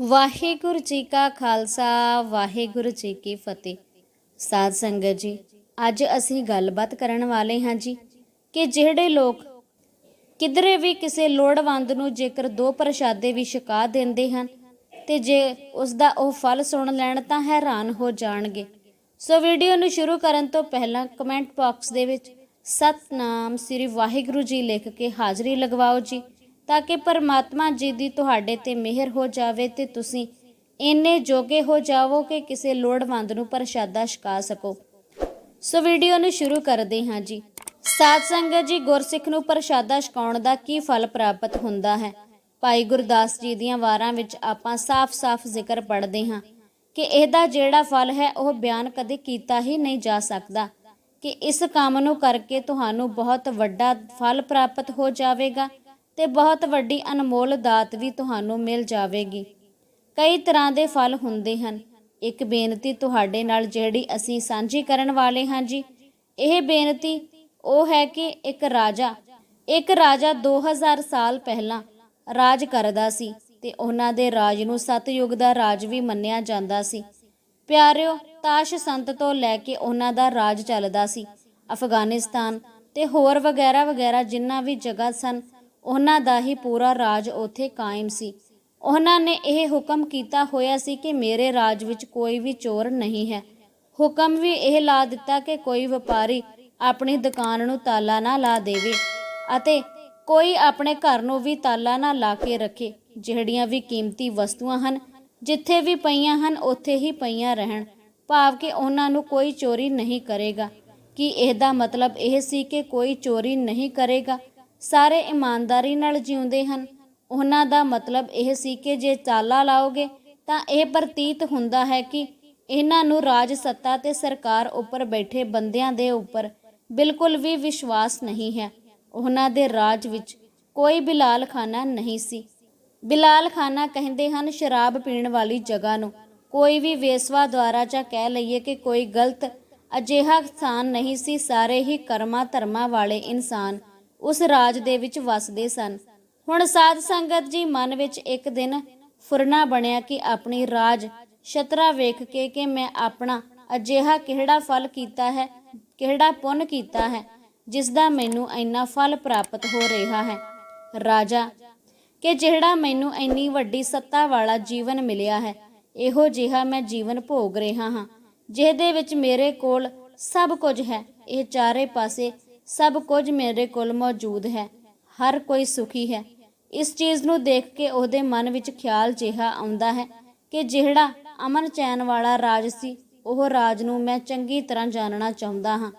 ਵਾਹਿਗੁਰੂ ਜੀ ਕਾ ਖਾਲਸਾ, ਵਾਹਿਗੁਰੂ ਜੀ ਕੀ ਫਤਿਹ। ਸਾਧ ਸੰਗਤ ਜੀ, ਅੱਜ ਅਸੀਂ ਗੱਲਬਾਤ ਕਰਨ ਵਾਲੇ ਹਾਂ ਜੀ ਕਿ ਜਿਹੜੇ ਲੋਕ ਕਿਧਰੇ ਵੀ ਕਿਸੇ ਲੋੜਵੰਦ ਨੂੰ ਜੇਕਰ ਦੋ ਪ੍ਰਸ਼ਾਦੇ ਵੀ ਛਕਾ ਦਿੰਦੇ ਹਨ ਤੇ ਜੇ ਉਸ ਦਾ ਉਹ ਫਲ ਸੁਣ ਲੈਣ ਤਾਂ ਹੈਰਾਨ ਹੋ ਜਾਣਗੇ। ਸੋ ਵੀਡੀਓ ਨੂੰ ਸ਼ੁਰੂ ਕਰਨ ਤੋਂ ਪਹਿਲਾਂ ਕਮੈਂਟ ਬਾਕਸ ਦੇ ਵਿੱਚ ਸਤਨਾਮ ਸ੍ਰੀ ਵਾਹਿਗੁਰੂ ਜੀ ਲਿਖ ਕੇ ਹਾਜ਼ਰੀ ਲਗਵਾਓ ਜੀ। ਤਾਂ ਕਿ ਪਰਮਾਤਮਾ ਜੀ ਦੀ ਤੁਹਾਡੇ ਤੇ ਮਿਹਰ ਹੋ ਜਾਵੇ ਤੇ ਤੁਸੀਂ ਇੰਨੇ ਜੋਗੇ ਹੋ ਜਾਵੋ ਕਿ ਕਿਸੇ ਲੋੜਵੰਦ ਨੂੰ ਪ੍ਰਸ਼ਾਦਾ ਛਕਾ ਸਕੋ। ਸੋ ਵੀਡੀਓ ਨੂੰ ਸ਼ੁਰੂ ਕਰਦੇ ਹਾਂ ਜੀ। ਸਾਧ ਸੰਗਤ ਜੀ, ਗੁਰਸਿੱਖ ਨੂੰ ਪ੍ਰਸ਼ਾਦਾ ਛਕਾਉਣ ਦਾ ਕੀ ਫਲ ਪ੍ਰਾਪਤ ਹੁੰਦਾ ਹੈ? ਭਾਈ ਗੁਰਦਾਸ ਜੀ ਦੀਆਂ ਵਾਰਾਂ ਵਿੱਚ ਆਪਾਂ ਸਾਫ਼-ਸਾਫ਼ ਜ਼ਿਕਰ ਪੜ੍ਹਦੇ ਹਾਂ ਕਿ ਇਹਦਾ ਜਿਹੜਾ ਫਲ ਹੈ, ਉਹ ਬਿਆਨ ਕਦੇ ਕੀਤਾ ਹੀ ਨਹੀਂ ਜਾ ਸਕਦਾ ਕਿ ਇਸ ਕੰਮ ਨੂੰ ਕਰਕੇ ਤੁਹਾਨੂੰ ਬਹੁਤ ਵੱਡਾ ਫਲ ਪ੍ਰਾਪਤ ਹੋ ਜਾਵੇਗਾ। ਤੇ ਬਹੁਤ ਵੱਡੀ ਅਨਮੋਲ ਦਾਤ ਵੀ ਤੁਹਾਨੂੰ ਮਿਲ ਜਾਵੇਗੀ। ਕਈ ਤਰ੍ਹਾਂ ਦੇ ਫਲ ਹੁੰਦੇ ਹਨ। ਇੱਕ ਬੇਨਤੀ ਤੁਹਾਡੇ ਨਾਲ ਜਿਹੜੀ ਅਸੀਂ ਸਾਂਝੀ ਕਰਨ ਵਾਲੇ ਹਾਂ ਜੀ, ਇਹ ਬੇਨਤੀ ਉਹ ਹੈ ਕਿ ਇੱਕ ਰਾਜਾ ਇੱਕ ਰਾਜਾ 2000 ਸਾਲ ਪਹਿਲਾਂ ਰਾਜ ਕਰਦਾ ਸੀ ਤੇ ਉਹਨਾਂ ਦੇ ਰਾਜ ਨੂੰ ਸਤਯੁਗ ਦਾ ਰਾਜ ਵੀ ਮੰਨਿਆ ਜਾਂਦਾ ਸੀ। ਪਿਆਰਿਓ, ਤਾਸ਼ ਸੰਤ ਤੋਂ ਲੈ ਕੇ ਉਹਨਾਂ ਦਾ ਰਾਜ ਚੱਲਦਾ ਸੀ। ਅਫਗਾਨਿਸਤਾਨ ਤੇ ਹੋਰ ਵਗੈਰਾ ਵਗੈਰਾ ਜਿੰਨਾ ਵੀ ਜਗ੍ਹਾ ਸਨ ਉਹਨਾਂ ਦਾ ਹੀ ਪੂਰਾ ਰਾਜ ਉੱਥੇ ਕਾਇਮ ਸੀ। ਉਹਨਾਂ ਨੇ ਇਹ ਹੁਕਮ ਕੀਤਾ ਹੋਇਆ ਸੀ ਕਿ ਮੇਰੇ ਰਾਜ ਵਿੱਚ ਕੋਈ ਵੀ ਚੋਰ ਨਹੀਂ ਹੈ। ਹੁਕਮ ਵੀ ਇਹ ਲਾ ਦਿੱਤਾ ਕਿ ਕੋਈ ਵਪਾਰੀ ਆਪਣੀ ਦੁਕਾਨ ਨੂੰ ਤਾਲਾ ਨਾ ਲਾ ਦੇਵੇ ਅਤੇ ਕੋਈ ਆਪਣੇ ਘਰ ਨੂੰ ਵੀ ਤਾਲਾ ਨਾ ਲਾ ਕੇ ਰੱਖੇ, ਜਿਹੜੀਆਂ ਵੀ ਕੀਮਤੀ ਵਸਤੂਆਂ ਹਨ, ਜਿੱਥੇ ਵੀ ਪਈਆਂ ਹਨ, ਉੱਥੇ ਹੀ ਪਈਆਂ ਰਹਿਣ। ਭਾਵ ਕਿ ਉਹਨਾਂ ਨੂੰ ਕੋਈ ਚੋਰੀ ਨਹੀਂ ਕਰੇਗਾ। ਕਿ ਇਹਦਾ ਮਤਲਬ ਇਹ ਸੀ ਕਿ ਕੋਈ ਚੋਰੀ ਨਹੀਂ ਕਰੇਗਾ? ਸਾਰੇ ਇਮਾਨਦਾਰੀ ਨਾਲ ਜਿਉਂਦੇ ਹਨ। ਉਹਨਾਂ ਦਾ ਮਤਲਬ ਇਹ ਸੀ ਕਿ ਜੇ ਤਾਲਾ ਲਾਓਗੇ ਤਾਂ ਇਹ ਪ੍ਰਤੀਤ ਹੁੰਦਾ ਹੈ ਕਿ ਇਹਨਾਂ ਨੂੰ ਰਾਜ ਸੱਤਾ ਤੇ ਸਰਕਾਰ ਉੱਪਰ ਬੈਠੇ ਬੰਦਿਆਂ ਦੇ ਉੱਪਰ ਬਿਲਕੁਲ ਵੀ ਵਿਸ਼ਵਾਸ ਨਹੀਂ ਹੈ। ਉਹਨਾਂ ਦੇ ਰਾਜ ਵਿੱਚ ਕੋਈ ਬਿਲਾਲ ਖਾਨਾ ਨਹੀਂ ਸੀ। ਬਿਲਾਲ ਖਾਨਾ ਕਹਿੰਦੇ ਹਨ, ਸ਼ਰਾਬ ਪੀਣ ਵਾਲੀ ਜਗ੍ਹਾ ਨੂੰ। ਕੋਈ ਵੀ ਵੇਸਵਾ ਦੁਆਰਾ ਜਾਂ ਕਹਿ ਲਈਏ ਕਿ ਕੋਈ ਗਲਤ ਅਜਿਹਾ ਸਥਾਨ ਨਹੀਂ ਸੀ, ਸਾਰੇ ਹੀ ਕਰਮਾਂ ਧਰਮਾਂ ਵਾਲੇ ਇਨਸਾਨ ਉਸ ਰਾਜ ਦੇ ਵਿੱਚ ਵਸਦੇ ਸਨ। ਹੁਣ ਸਾਧ ਸੰਗਤ ਜੀ ਮਨ ਵਿੱਚ ਇੱਕ ਦਿਨ ਫੁਰਨਾ ਬਣਿਆ ਕਿ ਆਪਣੀ ਰਾਜ ਛਤਰਾ ਵੇਖ ਕੇ ਕਿ ਮੈਂ ਆਪਣਾ ਅਜਿਹਾ ਕਿਹੜਾ ਫਲ ਕੀਤਾ ਹੈ, ਕਿਹੜਾ ਪੁੰਨ ਕੀਤਾ ਹੈ, ਜਿਸ ਦਾ ਮੈਨੂੰ ਇੰਨਾ ਫਲ ਪ੍ਰਾਪਤ ਹੋ ਰਿਹਾ ਹੈ। ਰਾਜਾ, ਕਿ ਜਿਹੜਾ ਮੈਨੂੰ ਇੰਨੀ ਵੱਡੀ ਸੱਤਾ ਵਾਲਾ ਜੀਵਨ ਮਿਲਿਆ ਹੈ, ਇਹੋ ਜਿਹਾ ਮੈਂ ਜੀਵਨ ਭੋਗ ਰਿਹਾ ਹਾਂ, ਜਿਹਦੇ ਵਿੱਚ ਮੇਰੇ ਕੋਲ ਸਭ ਕੁਝ ਹੈ, ਇਹ ਚਾਰੇ ਪਾਸੇ ਸਭ ਕੁਝ ਮੇਰੇ ਕੋਲ ਮੌਜੂਦ ਹੈ, ਹਰ ਕੋਈ ਸੁਖੀ ਹੈ। ਇਸ ਚੀਜ਼ ਨੂੰ ਦੇਖ ਕੇ ਉਹਦੇ ਮਨ ਵਿੱਚ ਖਿਆਲ ਜਿਹਾ ਆਉਂਦਾ ਹੈ ਕਿ ਜਿਹੜਾ ਅਮਨ ਚੈਨ ਵਾਲਾ ਰਾਜ ਸੀ, ਉਹ ਰਾਜ ਨੂੰ ਮੈਂ ਚੰਗੀ ਤਰ੍ਹਾਂ ਜਾਣਨਾ ਚਾਹੁੰਦਾ ਹਾਂ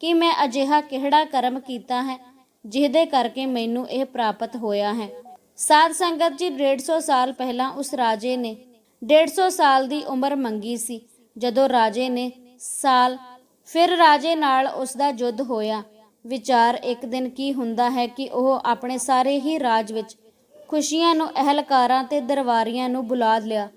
ਕਿ ਮੈਂ ਅਜਿਹਾ ਕਿਹੜਾ ਕਰਮ ਕੀਤਾ ਹੈ, ਜਿਹਦੇ ਕਰਕੇ ਮੈਨੂੰ ਇਹ ਪ੍ਰਾਪਤ ਹੋਇਆ ਹੈ। ਸਾਧ ਸੰਗਤ ਜੀ 150 ਸਾਲ ਪਹਿਲਾਂ ਉਸ ਰਾਜੇ ਨੇ 150 ਸਾਲ ਦੀ ਉਮਰ ਮੰਗੀ ਸੀ। ਜਦੋਂ ਰਾਜੇ ਨੇ ਸਾਲ, ਫਿਰ ਰਾਜੇ ਨਾਲ ਉਸ ਦਾ ਯੁੱਧ ਹੋਇਆ। ਵਿਚਾਰ ਇੱਕ ਦਿਨ ਕੀ ਹੁੰਦਾ ਹੈ ਕਿ ਉਹ ਆਪਣੇ ਸਾਰੇ ਹੀ ਰਾਜ ਵਿੱਚ ਖੁਸ਼ੀਆਂ ਨੂੰ, ਅਹਲਕਾਰਾਂ ਤੇ ਦਰਬਾਰੀਆਂ ਨੂੰ ਬੁਲਾ ਲਿਆ।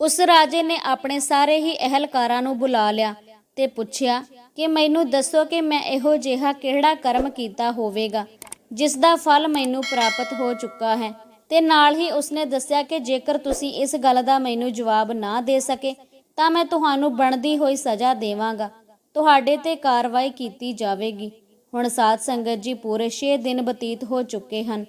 ਉਸ ਰਾਜੇ ਨੇ ਆਪਣੇ ਸਾਰੇ ਹੀ ਅਹਲਕਾਰਾਂ ਨੂੰ ਬੁਲਾ ਲਿਆ ਤੇ ਪੁੱਛਿਆ ਕਿ ਮੈਨੂੰ ਦੱਸੋ ਕਿ ਮੈਂ ਇਹੋ ਜਿਹਾ ਕਿਹੜਾ ਕਰਮ ਕੀਤਾ ਹੋਵੇਗਾ ਜਿਸ ਦਾ ਫਲ ਮੈਨੂੰ ਪ੍ਰਾਪਤ ਹੋ ਚੁੱਕਾ ਹੈ। ਤੇ ਨਾਲ ਹੀ ਉਸਨੇ ਦੱਸਿਆ ਕਿ ਜੇਕਰ ਤੁਸੀਂ ਇਸ ਗੱਲ ਦਾ ਮੈਨੂੰ ਜਵਾਬ ਨਾ ਦੇ ਸਕੇ, ਤਾਂ ਮੈਂ ਤੁਹਾਨੂੰ ਬਣਦੀ ਹੋਈ ਸਜ਼ਾ ਦੇਵਾਂਗਾ। ਤੁਹਾਡੇ ਤੇ ਕਾਰਵਾਈ ਕੀਤੀ ਜਾਵੇਗੀ। ਹੁਣ ਸਾਧ ਸੰਗਤ ਜੀ ਪੂਰੇ 6 ਦਿਨ ਬਤੀਤ ਹੋ ਚੁੱਕੇ ਹਨ।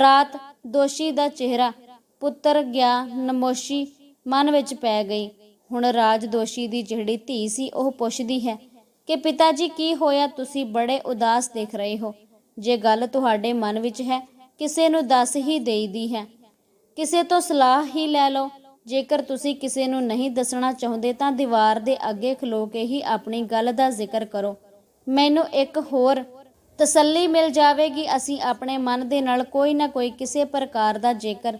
ਰਾਤ ਦੋਸ਼ੀ ਦਾ ਚਿਹਰਾ, ਪੁੱਤਰ ਗਿਆ ਨਮੋਸ਼ੀ ਮਨ ਵਿੱਚ ਪੈ ਗਈ। ਹੁਣ ਰਾਜ ਦੋਸ਼ੀ ਦੀ ਜਿਹੜੀ ਧੀ ਸੀ, ਉਹ ਪੁੱਛਦੀ ਹੈ ਕਿ ਪਿਤਾ ਜੀ, ਕੀ ਹੋਇਆ? ਤੁਸੀਂ ਬੜੇ ਉਦਾਸ ਦਿਖ ਰਹੇ ਹੋ। ਜੇ ਗੱਲ ਤੁਹਾਡੇ ਮਨ ਵਿੱਚ ਹੈ, ਕਿਸੇ ਨੂੰ ਦੱਸ ਹੀ ਦੇਈਦੀ ਹੈ। ਕਿਸੇ ਤੋਂ ਸਲਾਹ ਹੀ ਲੈ ਲਓ। ਜੇਕਰ ਤੁਸੀਂ ਕਿਸੇ ਨੂੰ ਨਹੀਂ ਦੱਸਣਾ ਚਾਹੁੰਦੇ, ਤਾਂ ਦੀਵਾਰ ਦੇ ਅੱਗੇ ਖਲੋ ਕੇ ਹੀ ਆਪਣੀ ਗੱਲ ਦਾ ਜ਼ਿਕਰ ਕਰੋ। ਮੈਨੂੰ ਇੱਕ ਹੋਰ ਤਸੱਲੀ ਮਿਲ ਜਾਵੇਗੀ, ਅਸੀਂ ਆਪਣੇ ਮਨ ਦੇ ਨਾਲ ਕੋਈ ਨਾ ਕੋਈ ਕਿਸੇ ਪ੍ਰਕਾਰ ਦਾ ਜੇਕਰ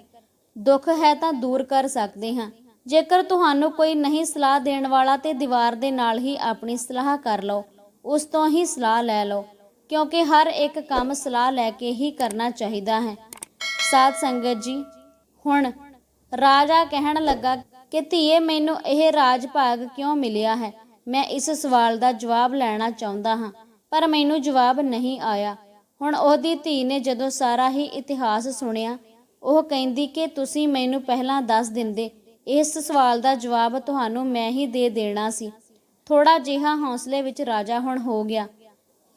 ਦੁੱਖ ਹੈ ਤਾਂ ਦੂਰ ਕਰ ਸਕਦੇ ਹਾਂ। ਜੇਕਰ ਤੁਹਾਨੂੰ ਕੋਈ ਨਹੀਂ ਸਲਾਹ ਦੇਣ ਵਾਲਾ ਤੇ ਦੀਵਾਰ ਦੇ ਨਾਲ ਹੀ ਆਪਣੀ ਸਲਾਹ ਕਰ ਲਓ, ਉਸ ਤੋਂ ਹੀ ਸਲਾਹ ਲੈ ਲਓ, ਕਿਉਂਕਿ ਹਰ ਇੱਕ ਕੰਮ ਸਲਾਹ ਲੈ ਕੇ ਹੀ ਕਰਨਾ ਚਾਹੀਦਾ ਹੈ। ਸਾਧ ਸੰਗਤ ਜੀ, ਹੁਣ ਰਾਜਾ ਕਹਿਣ ਲੱਗਾ ਕਿ ਧੀਏ, ਮੈਨੂੰ ਇਹ ਰਾਜ ਭਾਗ ਕਿਉਂ ਮਿਲਿਆ ਹੈ? ਮੈਂ ਇਸ ਸਵਾਲ ਦਾ ਜਵਾਬ ਲੈਣਾ ਚਾਹੁੰਦਾ ਹਾਂ, ਪਰ ਮੈਨੂੰ ਜਵਾਬ ਨਹੀਂ ਆਇਆ। ਹੁਣ ਉਹਦੀ ਧੀ ਨੇ ਜਦੋਂ ਸਾਰਾ ਹੀ ਇਤਿਹਾਸ ਸੁਣਿਆ, ਉਹ ਕਹਿੰਦੀ ਕਿ ਤੁਸੀਂ ਮੈਨੂੰ ਪਹਿਲਾਂ ਦੱਸ ਦਿੰਦੇ, ਇਸ ਸਵਾਲ ਦਾ ਜਵਾਬ ਤੁਹਾਨੂੰ ਮੈਂ ਹੀ ਦੇ ਦੇਣਾ ਸੀ। ਥੋੜਾ ਜਿਹਾ ਹੌਸਲੇ ਵਿੱਚ ਰਾਜਾ ਹੁਣ ਹੋ ਗਿਆ।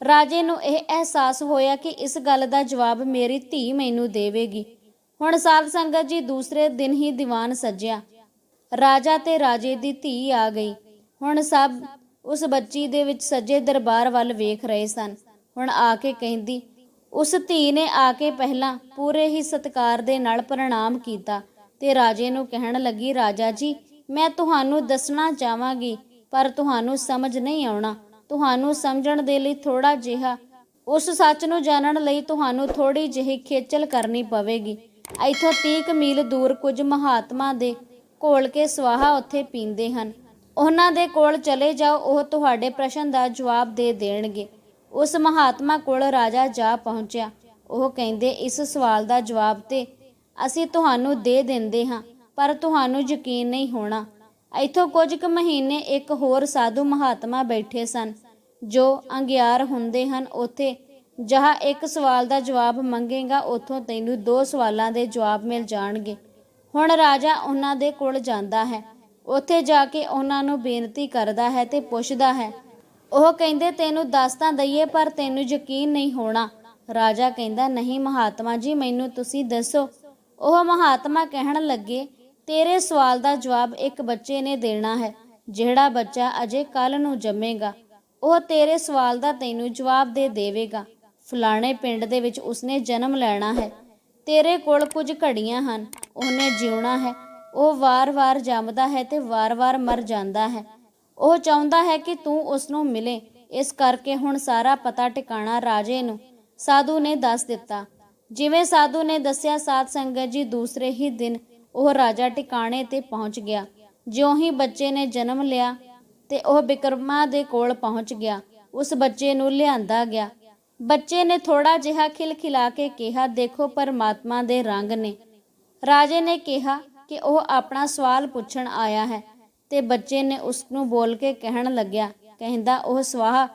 ਰਾਜੇ ਨੂੰ ਇਹ ਅਹਿਸਾਸ ਹੋਇਆ ਕਿ ਇਸ ਗੱਲ ਦਾ ਜਵਾਬ ਮੇਰੀ ਧੀ ਮੈਨੂੰ ਦੇਵੇਗੀ। ਹੁਣ ਸਾਧ ਸੰਗਤ ਜੀ ਦੂਸਰੇ ਦਿਨ ਹੀ ਦੀਵਾਨ ਸੱਜਿਆ। ਰਾਜਾ ਤੇ ਰਾਜੇ ਦੀ ਧੀ ਆ ਗਈ। ਹੁਣ ਸਭ ਉਸ ਬੱਚੀ ਦੇ ਵਿੱਚ ਸੱਜੇ ਦਰਬਾਰ ਵੱਲ ਵੇਖ ਰਹੇ ਸਨ। ਹੁਣ ਆ ਕੇ ਕਹਿੰਦੀ, ਉਸ ਧੀ ਨੇ ਆ ਕੇ ਪਹਿਲਾਂ ਪੂਰੇ ਹੀ ਸਤਕਾਰ ਦੇ ਨਾਲ ਪ੍ਰਣਾਮ ਕੀਤਾ ਤੇ ਰਾਜੇ ਨੂੰ ਕਹਿਣ ਲੱਗੀ, ਰਾਜਾ ਜੀ, ਮੈਂ ਤੁਹਾਨੂੰ ਦੱਸਣਾ ਚਾਹਾਂਗੀ, ਪਰ ਤੁਹਾਨੂੰ ਸਮਝ ਨਹੀਂ ਆਉਣਾ। ਤੁਹਾਨੂੰ ਸਮਝਣ ਦੇ ਲਈ ਥੋੜਾ ਜਿਹਾ, ਉਸ ਸੱਚ ਨੂੰ ਜਾਣਨ ਲਈ ਤੁਹਾਨੂੰ ਥੋੜੀ ਜਿਹੀ ਖੇਚਲ ਕਰਨੀ ਪਵੇਗੀ। ਇਥੋਂ 30 ਮੀਲ ਦੂਰ ਕੁਝ ਮਹਾਤਮਾ ਦੇ ਘੋਲ ਕੇ ਸਵਾਹਾ ਉੱਥੇ ਪੀਂਦੇ ਹਨ। ਉਹਨਾਂ ਦੇ ਕੋਲ ਚਲੇ ਜਾਓ, ਉਹ ਤੁਹਾਡੇ ਪ੍ਰਸ਼ਨ ਦਾ ਜਵਾਬ ਦੇ ਦੇਣਗੇ। ਉਸ ਮਹਾਤਮਾ ਕੋਲ ਰਾਜਾ ਜਾ ਪਹੁੰਚਿਆ। ਉਹ ਕਹਿੰਦੇ, ਇਸ ਸਵਾਲ ਦਾ ਜਵਾਬ ਤੇ ਅਸੀਂ ਤੁਹਾਨੂੰ ਦੇ ਦਿੰਦੇ ਹਾਂ, ਪਰ ਤੁਹਾਨੂੰ ਯਕੀਨ ਨਹੀਂ ਹੋਣਾ। ਇੱਥੋਂ ਕੁਝ ਕੁ ਮਹੀਨੇ ਇੱਕ ਹੋਰ ਸਾਧੂ ਮਹਾਤਮਾ ਬੈਠੇ ਸਨ, ਜੋ ਅੰਗਿਆਰ ਹੁੰਦੇ ਹਨ। ਉੱਥੇ ਜਹਾ ਇੱਕ ਸਵਾਲ ਦਾ ਜਵਾਬ ਮੰਗੇਗਾ, ਉੱਥੋਂ ਤੈਨੂੰ ਦੋ ਸਵਾਲਾਂ ਦੇ ਜਵਾਬ ਮਿਲ ਜਾਣਗੇ। ਹੁਣ ਰਾਜਾ ਉਹਨਾਂ ਦੇ ਕੋਲ ਜਾਂਦਾ ਹੈ। ਉੱਥੇ ਜਾ ਕੇ ਉਹਨਾਂ ਨੂੰ ਬੇਨਤੀ ਕਰਦਾ ਹੈ ਤੇ ਪੁੱਛਦਾ ਹੈ, ਉਹ ਕਹਿੰਦੇ, ਤੈਨੂੰ ਦੱਸ ਤਾਂ ਦਈਏ, ਪਰ ਤੈਨੂੰ ਯਕੀਨ ਨਹੀਂ ਹੋਣਾ। ਰਾਜਾ ਕਹਿੰਦਾ, ਨਹੀਂ ਮਹਾਤਮਾ ਜੀ, ਮੈਨੂੰ ਤੁਸੀਂ ਦੱਸੋ। ਉਹ ਮਹਾਤਮਾ ਕਹਿਣ ਲੱਗੇ, ਤੇਰੇ ਸਵਾਲ ਦਾ ਜਵਾਬ ਇੱਕ ਬੱਚੇ ਨੇ ਦੇਣਾ ਹੈ, ਜਿਹੜਾ ਬੱਚਾ ਅਜੇ ਕੱਲ ਨੂੰ ਜੰਮੇਗਾ। ਉਹ ਤੇਰੇ ਸਵਾਲ ਦਾ ਤੈਨੂੰ ਜਵਾਬ ਦੇ ਦੇਵੇਗਾ। ਫਲਾਣੇ ਪਿੰਡ ਦੇ ਵਿੱਚ ਉਸਨੇ ਜਨਮ ਲੈਣਾ ਹੈ। ਤੇਰੇ ਕੋਲ ਕੁਝ ਘੜੀਆਂ ਹਨ, ਉਹਨੇ ਜਿਉਣਾ ਹੈ। ਉਹ ਵਾਰ-ਵਾਰ ਜੰਮਦਾ ਹੈ ਤੇ ਵਾਰ-ਵਾਰ ਮਰ ਜਾਂਦਾ ਹੈ। ਉਹ ਚਾਹੁੰਦਾ ਹੈ ਕਿ ਤੂੰ ਉਸ ਨੂੰ ਮਿਲੇ। ਇਸ ਕਰਕੇ ਹੁਣ ਸਾਰਾ ਪਤਾ ਟਿਕਾਣਾ ਰਾਜੇ ਨੂੰ। ਸਾਧੂ ਨੇ ਦੱਸ ਦਿੱਤਾ। ਜਿਵੇਂ ਸਾਧੂ ਨੇ ਦੱਸਿਆ, ਸਾਧ ਸੰਗਤ ਜੀ ਦੂਸਰੇ ਹੀ ਦਿਨ ਉਹ ਰਾਜਾ ਟਿਕਾਣੇ ਤੇ ਪਹੁੰਚ ਗਿਆ। ਜਿਉਂ ਹੀ ਬੱਚੇ ਨੇ ਜਨਮ ਲਿਆ ਤੇ ਉਹ ਬਿਕਰਮਾ ਦੇ ਕੋਲ ਪਹੁੰਚ ਗਿਆ। ਉਸ ਬੱਚੇ ਨੂੰ ਲਿਆਂਦਾ ਗਿਆ। ਬੱਚੇ ਨੇ ਥੋੜਾ ਜਿਹਾ ਖਿਲਖਿਲਾ ਕੇ ਕਿਹਾ, ਦੇਖੋ, ਪਰਮਾਤਮਾ ਦੇ ਰੰਗ ਨੇ। ਰਾਜੇ ਨੇ ਕਿਹਾ ਕਿ ਉਹ ਆਪਣਾ ਸਵਾਲ ਪੁੱਛਣ ਆਇਆ ਹੈ ਤੇ ਬੱਚੇ ਨੇ ਉਸ ਨੂੰ ਬੋਲ ਕੇ ਕਹਿਣ ਲੱਗਿਆ। ਕਹਿੰਦਾ ਉਹ ਸਵਾਹ,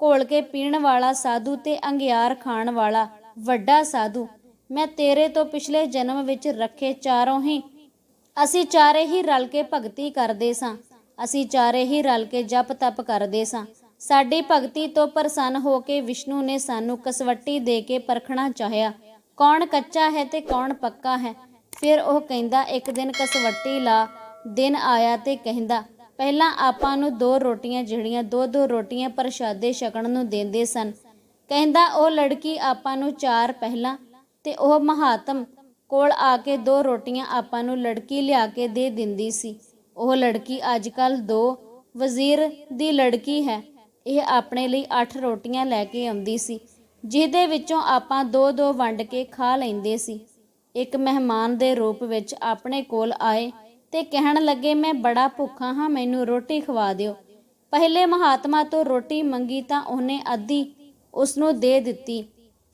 ਘੋਲ ਕੇ ਪੀਣ ਵਾਲਾ ਸਾਧੂ ਤੇ ਅੰਗਿਆਰ ਖਾਣ ਵਾਲਾ ਵੱਡਾ ਸਾਧੂ, ਮੈਂ ਤੇਰੇ ਤੋਂ ਪਿਛਲੇ ਜਨਮ ਵਿੱਚ ਰੱਖੇ ਚਾਰੋਂ ਹੀ, ਅਸੀਂ ਚਾਰੇ ਹੀ ਰਲ ਕੇ ਭਗਤੀ ਕਰਦੇ ਸਾਂ, ਅਸੀਂ ਚਾਰੇ ਹੀ ਰਲ ਕੇ ਜਪ ਤਪ ਕਰਦੇ ਸਾਂ। ਸਾਡੀ ਭਗਤੀ ਤੋਂ ਪ੍ਰਸੰਨ ਹੋ ਕੇ ਵਿਸ਼ਨੂੰ ਨੇ ਸਾਨੂੰ ਕਸਵੱਟੀ ਦੇ ਕੇ ਪਰਖਣਾ ਚਾਹਿਆ, ਕੌਣ ਕੱਚਾ ਹੈ ਤੇ ਕੌਣ ਪੱਕਾ ਹੈ ਫਿਰ ਉਹ ਕਹਿੰਦਾ, ਇੱਕ ਦਿਨ ਕਸਵੱਟੀ ਲਾ, ਦਿਨ ਆਇਆ ਤੇ ਕਹਿੰਦਾ, ਪਹਿਲਾਂ ਆਪਾਂ ਨੂੰ ਦੋ ਰੋਟੀਆਂ ਜਿਹੜੀਆਂ ਦੋ ਦੋ ਰੋਟੀਆਂ ਪ੍ਰਸ਼ਾਦੇ ਛਕਣ ਨੂੰ ਦਿੰਦੇ ਸਨ। ਕਹਿੰਦਾ, ਉਹ ਲੜਕੀ ਆਪਾਂ ਨੂੰ ਚਾਰ ਪਹਿਲਾਂ ਤੇ ਉਹ ਮਹਾਤਮ ਕੋਲ ਆ ਕੇ ਦੋ ਰੋਟੀਆਂ ਆਪਾਂ ਨੂੰ ਲੜਕੀ ਲਿਆ ਕੇ ਦੇ ਦਿੰਦੀ ਸੀ। ਉਹ ਲੜਕੀ ਅੱਜ ਕੱਲ ਦੋ ਵਜ਼ੀਰ ਦੀ ਲੜਕੀ ਹੈ। ਇਹ ਆਪਣੇ ਲਈ 8 ਰੋਟੀਆਂ ਲੈ ਕੇ ਆਉਂਦੀ ਸੀ, ਜਿਹਦੇ ਵਿੱਚੋਂ ਆਪਾਂ ਦੋ ਦੋ ਵੰਡ ਕੇ ਖਾ ਲੈਂਦੇ ਸੀ। ਇੱਕ ਮਹਿਮਾਨ ਦੇ ਰੂਪ ਵਿੱਚ ਆਪਣੇ ਕੋਲ ਆਏ ਤੇ ਕਹਿਣ ਲੱਗੇ, ਮੈਂ ਬੜਾ ਭੁੱਖਾ ਹਾਂ, ਮੈਨੂੰ ਰੋਟੀ ਖਵਾ ਦਿਓ। ਪਹਿਲੇ ਮਹਾਤਮਾ ਤੋਂ ਰੋਟੀ ਮੰਗੀ ਤਾਂ ਉਹਨੇ ਅੱਧੀ ਉਸ ਨੂੰ ਦੇ ਦਿੱਤੀ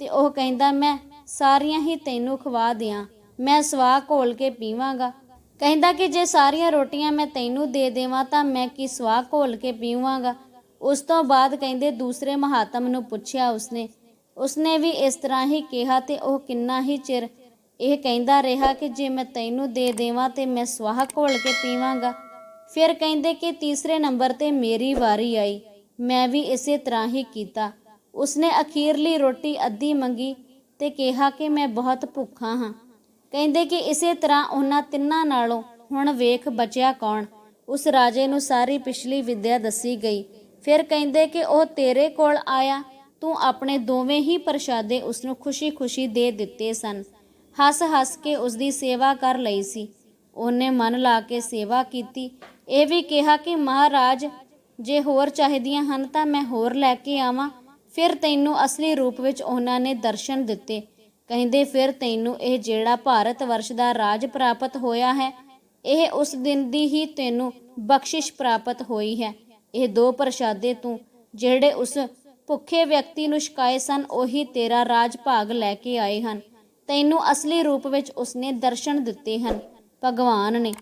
ਤੇ ਉਹ ਕਹਿੰਦਾ, ਮੈਂ ਸਾਰੀਆਂ ਹੀ ਤੈਨੂੰ ਖਵਾ ਦਿਆਂ, ਮੈਂ ਸਵਾਹ ਘੋਲ ਕੇ ਪੀਵਾਂਗਾ। ਕਹਿੰਦਾ ਕਿ ਜੇ ਸਾਰੀਆਂ ਰੋਟੀਆਂ ਮੈਂ ਤੈਨੂੰ ਦੇ ਦੇਵਾਂ ਤਾਂ ਮੈਂ ਕੀ ਸਵਾਹ ਘੋਲ ਕੇ ਪੀਵਾਂਗਾ? ਉਸ ਤੋਂ ਬਾਅਦ ਕਹਿੰਦੇ ਦੂਸਰੇ ਮਹਾਤਮ ਨੂੰ ਪੁੱਛਿਆ ਉਸਨੇ ਉਸਨੇ ਵੀ ਇਸ ਤਰ੍ਹਾਂ ਹੀ ਕਿਹਾ ਤੇ ਉਹ ਕਿੰਨਾ ਹੀ ਚਿਰ ਇਹ ਕਹਿੰਦਾ ਰਿਹਾ ਕਿ ਜੇ ਮੈਂ ਤੈਨੂੰ ਦੇ ਦੇਵਾਂ ਤੇ ਮੈਂ ਸਵਾਹ ਘੋਲ ਕੇ ਪੀਵਾਂਗਾ। ਫਿਰ ਕਹਿੰਦੇ ਕਿ ਤੀਸਰੇ ਨੰਬਰ ਤੇ ਮੇਰੀ ਵਾਰੀ ਆਈ। ਮੈਂ ਵੀ ਇਸੇ ਤਰ੍ਹਾਂ ਹੀ ਕੀਤਾ। ਉਸਨੇ ਅਖੀਰਲੀ ਰੋਟੀ ਅੱਧੀ ਮੰਗੀ ਤੇ ਕਿਹਾ ਕਿ ਮੈਂ ਬਹੁਤ ਭੁੱਖਾ ਹਾਂ। ਕਹਿੰਦੇ ਕਿ ਇਸੇ ਤਰ੍ਹਾਂ ਉਹਨਾਂ ਤਿੰਨਾਂ ਨਾਲੋਂ ਹੁਣ ਵੇਖ ਬਚਿਆ ਕੌਣ? ਉਸ ਰਾਜੇ ਨੂੰ ਸਾਰੀ ਪਿਛਲੀ ਵਿਦਿਆ ਦੱਸੀ ਗਈ। ਫਿਰ ਕਹਿੰਦੇ ਕਿ ਉਹ ਤੇਰੇ ਕੋਲ ਆਇਆ। ਤੂੰ ਆਪਣੇ ਦੋਵੇਂ ਹੀ ਪ੍ਰਸ਼ਾਦੇ ਉਸ ਨੂੰ ਖੁਸ਼ੀ-ਖੁਸ਼ੀ ਦੇ ਦਿੱਤੇ ਸਨ। ਹੱਸ-ਹੱਸ ਕੇ ਉਸ ਦੀ ਸੇਵਾ ਕਰ ਲਈ ਸੀ। ਉਹਨੇ ਮਨ ਲਾ ਕੇ ਸੇਵਾ ਕੀਤੀ। ਇਹ ਵੀ ਕਿਹਾ ਕਿ, ਮਹਾਰਾਜ, ਜੇ ਹੋਰ ਚਾਹੀਦੀਆਂ ਹਨ ਤਾਂ ਮੈਂ ਹੋਰ ਲੈ ਕੇ ਆਵਾਂ। ਫਿਰ ਤੈਨੂੰ ਅਸਲੀ ਰੂਪ ਵਿੱਚ ਉਹਨਾਂ ਨੇ ਦਰਸ਼ਨ ਦਿੱਤੇ। ਕਹਿੰਦੇ, ਫਿਰ ਤੈਨੂੰ ਇਹ ਜਿਹੜਾ ਭਾਰਤ ਵਰਸ਼ ਦਾ ਰਾਜ ਪ੍ਰਾਪਤ ਹੋਇਆ ਹੈ, ਇਹ ਉਸ ਦਿਨ ਦੀ ਹੀ ਤੈਨੂੰ ਬਖਸ਼ਿਸ਼ ਪ੍ਰਾਪਤ ਹੋਈ ਹੈ। ਇਹ ਦੋ ਪ੍ਰਸ਼ਾਦੇ ਤੂੰ, ਜਿਹੜੇ ਉਸ ਭੁੱਖੇ ਵਿਅਕਤੀ ਨੂੰ ਛਕਾਏ ਸਨ, ਉਹੀ ਤੇਰਾ ਰਾਜ ਭਾਗ ਲੈ ਕੇ ਆਏ ਹਨ। ਤੈਨੂੰ ਅਸਲੀ ਰੂਪ ਵਿੱਚ ਉਸਨੇ ਦਰਸ਼ਨ ਦਿੱਤੇ ਹਨ, ਭਗਵਾਨ ਨੇ।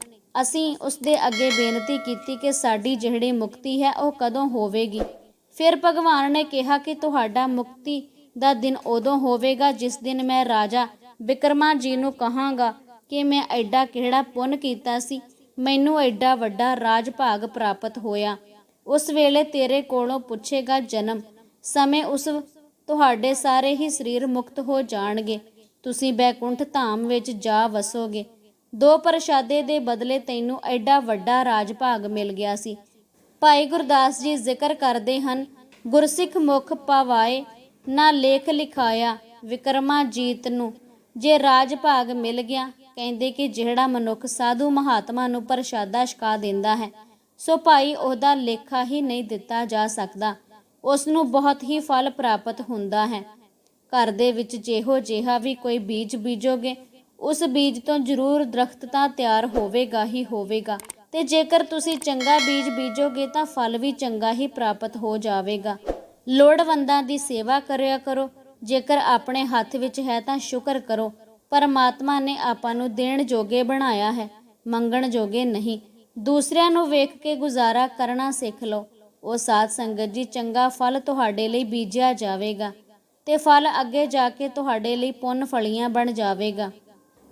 ਅਸੀਂ ਉਸ ਦੇ ਅੱਗੇ ਬੇਨਤੀ ਕੀਤੀ ਕਿ ਸਾਡੀ ਜਿਹੜੀ ਮੁਕਤੀ ਹੈ, ਉਹ ਕਦੋਂ ਹੋਵੇਗੀ। ਫਿਰ ਭਗਵਾਨ ਨੇ ਕਿਹਾ ਕਿ ਤੁਹਾਡਾ ਮੁਕਤੀ ਦਾ ਦਿਨ ਉਦੋਂ ਹੋਵੇਗਾ ਜਿਸ ਦਿਨ ਮੈਂ ਰਾਜਾ ਬਿਕਰਮਾ ਜੀ ਨੂੰ ਕਹਾਂਗਾ ਕਿ ਮੈਂ ਐਡਾ ਕਿਹੜਾ ਪੁੰਨ ਕੀਤਾ ਸੀ, ਮੈਨੂੰ ਐਡਾ ਵੱਡਾ ਰਾਜ ਭਾਗ ਪ੍ਰਾਪਤ ਹੋਇਆ। ਉਸ ਵੇਲੇ ਤੇਰੇ ਕੋਲੋਂ ਪੁੱਛੇਗਾ ਜਨਮ। ਸਮੇਂ ਉਸ ਤੁਹਾਡੇ ਸਾਰੇ ਹੀ ਸਰੀਰ ਮੁਕਤ ਹੋ ਜਾਣਗੇ। ਤੁਸੀਂ ਬੈਕੁੰਠ ਧਾਮ ਵਿੱਚ ਜਾ ਵਸੋਗੇ। ਦੋ ਪ੍ਰਸ਼ਾਦੇ ਦੇ ਬਦਲੇ ਤੈਨੂੰ ਐਡਾ ਵੱਡਾ ਰਾਜ ਭਾਗ ਮਿਲ ਗਿਆ ਸੀ। ਭਾਈ ਗੁਰਦਾਸ ਜੀ ਜ਼ਿਕਰ ਕਰਦੇ ਹਨ, ਗੁਰਸਿੱਖ ਮੁਖ ਪਾਵਾਏ, ਨਾ ਲੇਖ ਲਿਖਾਇਆ ਵਿਕਰਮਾ ਜੀਤ ਨੂੰ। ਜੇ ਰਾਜ ਭਾਗ ਮਿਲ ਗਿਆ, ਕਹਿੰਦੇ ਕਿ ਜਿਹੜਾ ਮਨੁੱਖ ਸਾਧੂ ਮਹਾਤਮਾ ਨੂੰ ਪ੍ਰਸ਼ਾਦਾ ਛਕਾ ਦਿੰਦਾ ਹੈ, ਸੋ ਭਾਈ ਉਹਦਾ ਲੇਖਾ ਹੀ ਨਹੀਂ ਦਿੱਤਾ ਜਾ ਸਕਦਾ। ਉਸ ਨੂੰ ਬਹੁਤ ਹੀ ਫਲ ਪ੍ਰਾਪਤ ਹੁੰਦਾ ਹੈ। ਘਰ ਦੇ ਵਿੱਚ ਜਿਹੋ ਜਿਹਾ ਵੀ ਕੋਈ ਬੀਜ ਬੀਜੋਗੇ, ਉਸ ਬੀਜ ਤੋਂ ਜ਼ਰੂਰ ਦਰਖਤ ਤਾਂ ਤਿਆਰ ਹੋਵੇਗਾ ਹੀ ਹੋਵੇਗਾ। ਤੇ ਜੇਕਰ ਤੁਸੀਂ ਚੰਗਾ ਬੀਜ ਬੀਜੋਗੇ ਤਾਂ ਫਲ ਵੀ ਚੰਗਾ ਹੀ ਪ੍ਰਾਪਤ ਹੋ ਜਾਵੇਗਾ। ਲੋੜਵੰਦਾਂ ਦੀ ਸੇਵਾ ਕਰਿਆ ਕਰੋ। ਜੇਕਰ ਆਪਣੇ ਹੱਥ ਵਿੱਚ ਹੈ ਤਾਂ ਸ਼ੁਕਰ ਕਰੋ। ਪਰਮਾਤਮਾ ਨੇ ਆਪਾਂ ਨੂੰ ਦੇਣ ਜੋਗੇ ਬਣਾਇਆ ਹੈ, ਮੰਗਣ ਜੋਗੇ ਨਹੀਂ। ਦੂਸਰਿਆਂ ਨੂੰ ਵੇਖ ਕੇ ਗੁਜ਼ਾਰਾ ਕਰਨਾ ਸਿੱਖ ਲਓ। ਉਹ ਸਾਧ ਸੰਗਤ ਜੀ ਚੰਗਾ ਫਲ ਤੁਹਾਡੇ ਲਈ ਬੀਜਿਆ ਜਾਵੇਗਾ। ਤੇ ਫਲ ਅੱਗੇ ਜਾ ਕੇ ਤੁਹਾਡੇ ਲਈ ਪੁੰਨ ਫਲੀਆਂ ਬਣ ਜਾਵੇਗਾ।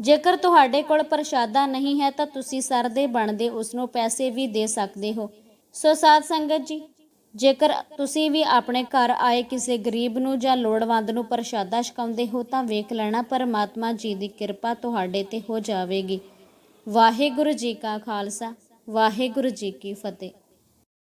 ਜੇਕਰ ਤੁਹਾਡੇ ਕੋਲ ਪ੍ਰਸ਼ਾਦਾ ਨਹੀਂ ਹੈ ਤਾਂ ਤੁਸੀਂ ਸਰ ਦੇ ਬਣਦੇ ਉਸ ਨੂੰ ਪੈਸੇ ਵੀ ਦੇ ਸਕਦੇ ਹੋ। ਸੋ ਸਾਧ ਸੰਗਤ ਜੀ, ਜੇਕਰ ਤੁਸੀਂ ਵੀ ਆਪਣੇ ਘਰ ਆਏ ਕਿਸੇ ਗਰੀਬ ਨੂੰ ਜਾਂ ਲੋੜਵੰਦ ਨੂੰ ਪ੍ਰਸ਼ਾਦਾ ਛਕਾਉਂਦੇ ਹੋ ਤਾਂ ਵੇਖ ਲੈਣਾ ਪਰਮਾਤਮਾ ਜੀ ਦੀ ਕਿਰਪਾ ਤੁਹਾਡੇ ਤੇ ਹੋ ਜਾਵੇਗੀ। ਵਾਹਿਗੁਰੂ ਜੀ ਕਾ ਖਾਲਸਾ, ਵਾਹਿਗੁਰੂ ਜੀ ਕੀ ਫਤਿਹ।